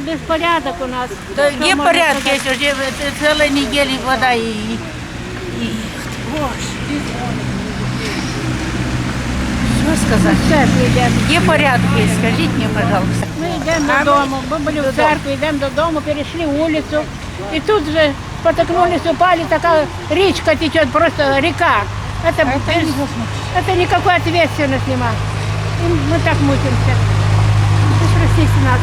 беспорядок у нас. Да Что где порядки, сказать? если уже целая неделя вода и... и... Что сказать? В церкву идем. Где порядки, скажите мне, пожалуйста. Мы идем додому. Мы были в церкви, идем додому, перешли улицу. И тут же спотыкнулись, упали, такая речка течет, просто река. Это, без- это никакой ответственности нема. И мы так мучимся. Простите нас.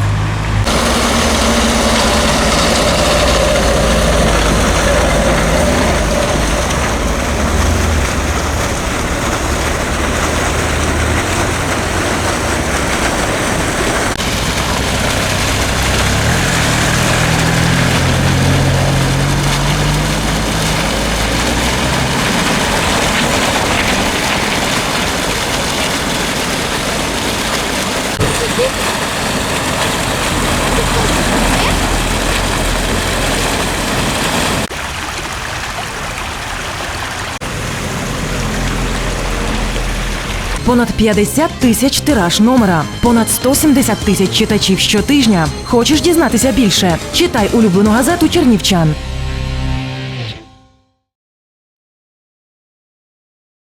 Понад 50 тисяч тираж номера, понад 170 тисяч читачів щотижня. Хочеш дізнатися більше? Читай улюблену газету Чернівчан.